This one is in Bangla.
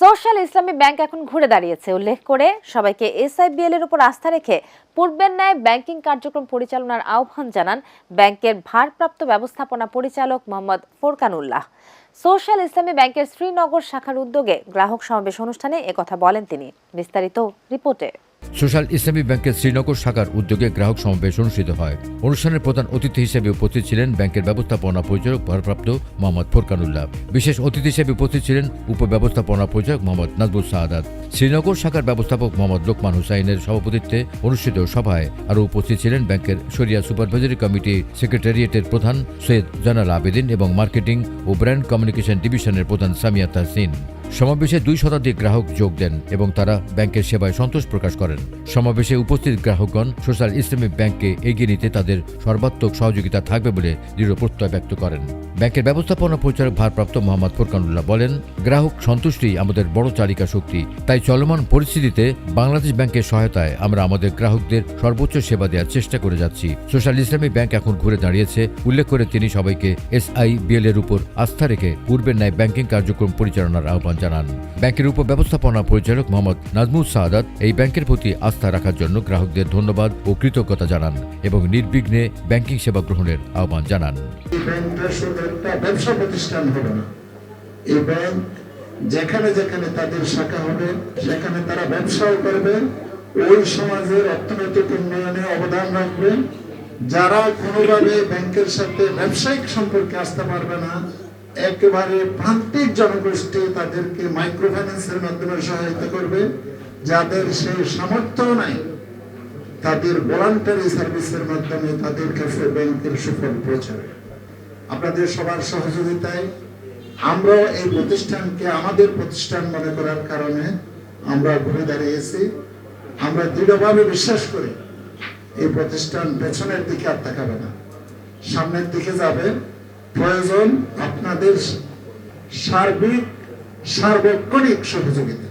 সোশ্যাল ইসলামী ব্যাংক এখন ঘুরে দাঁড়িয়েছে। উল্লেখ করে সবাইকে এসআইবিএল এর উপর আস্থা রেখে পূর্বের ন্যায় ব্যাংকিং কার্যক্রম পরিচালনার আহ্বান জানান ব্যাংকের ভারপ্রাপ্ত ব্যবস্থাপনা পরিচালক মোহাম্মদ ফোরকানুল্লাহ। সোশ্যাল ইসলামী ব্যাংকের শ্রীনগর শাখার উদ্যোগে গ্রাহক সমাবেশ অনুষ্ঠানে একথা বলেন তিনি। বিস্তারিত রিপোর্টে। সোশ্যাল ইসলামী ব্যাংকের শ্রীনগর শাখার উদ্যোগে গ্রাহক সমাবেশ অনুষ্ঠিত হয়। অনুষ্ঠানের প্রধান অতিথি হিসেবে উপস্থিত ছিলেন ব্যাংকের ব্যবস্থাপনা পরিচালক ভারপ্রাপ্ত মোহাম্মদ ফোরকানুল্লাহ। বিশেষ অতিথি হিসেবে উপস্থিত ছিলেন উপব্যবস্থাপনা পরিচালক মোহাম্মদ নাজবুল সাহাদাত শ্রীনগর শাখার ব্যবস্থাপক মোহাম্মদ লোকমান হুসাইনের সভাপতিত্বে অনুষ্ঠিত সভায় আরও উপস্থিত ছিলেন ব্যাংকের শরিয়া সুপারভাইজারি কমিটি সেক্রেটারিয়েটের প্রধান সৈয়দ জানাল আবেদিন এবং মার্কেটিং ও ব্র্যান্ড কমিউনিকেশন ডিভিশনের প্রধান সামিয়া তাহসিন। সমাবেশে দুই শতাধিক গ্রাহক যোগ দেন এবং তারা ব্যাংকের সেবায় সন্তোষ প্রকাশ করেন। সমাবেশে উপস্থিত গ্রাহকগণ সোশ্যাল ইসলামিক ব্যাংককে এগিয়ে নিতে তাদের সর্বাত্মক সহযোগিতা থাকবে বলে দৃঢ় প্রত্যয় ব্যক্ত করেন। ব্যাংকের ব্যবস্থাপনা পরিচালক ভারপ্রাপ্ত মোহাম্মদ ফোরকানুল্লাহ বলেন, গ্রাহক সন্তুষ্টি আমাদের বড় চালিকা শক্তি, তাই চলমান পরিস্থিতিতে বাংলাদেশ ব্যাংকের সহায়তায় আমরা আমাদের গ্রাহকদের সর্বোচ্চ সেবা দেওয়ার চেষ্টা করে যাচ্ছি। সোশ্যাল ইসলামী ব্যাংক এখন ঘুরে দাঁড়িয়েছে। উল্লেখ করে তিনি সবাইকে এসআইবিএল এর উপর আস্থা রেখে পূর্বের ন্যায় ব্যাংকিং কার্যক্রম পরিচালনার আহ্বান জানান। ব্যাংকের উপব্যবস্থাপনা পরিচালক মোহাম্মদ নাজমুল সাহাদাত এই ব্যাংকের প্রতি আস্থা রাখার জন্য গ্রাহকদের ধন্যবাদ ও কৃতজ্ঞতা জানান এবং নির্বিঘ্নে ব্যাংকিং সেবা গ্রহণের আহ্বান জানান। যেখানে যেখানে তাদের শাখা হবে সেখানে তারা ব্যবসাও করবে, ওই সমাজের অর্থনৈতিক উন্নয়নে অবদান রাখবে। যারা কোনোভাবে ব্যাংকের সাথে ব্যবসায়িক সম্পর্কে আসতে পারবে না একেবারে প্রান্তিক জনগোষ্ঠী তাদেরকে মাইক্রো ফাইন্যান্সের মাধ্যমে সহায়তা করবে, যাদের সেই সামর্থ্য নাই, তাদের ভলান্টারি সার্ভিসের মাধ্যমে তাদের কাছে ব্যাংকের সুফল পৌঁছাবে। আপনাদের সবার সহযোগিতায় আমরাও এই প্রতিষ্ঠানকে আমাদের প্রতিষ্ঠান মনে করার কারণে আমরা ঘুরে দাঁড়িয়েছি। আমরা দৃঢ়ভাবে বিশ্বাস করি এই প্রতিষ্ঠান পেছনের দিকে আর তাকাবে না, সামনের দিকে যাবে। প্রয়োজন আপনাদের সার্বিক সার্বক্ষণিক সহযোগিতা।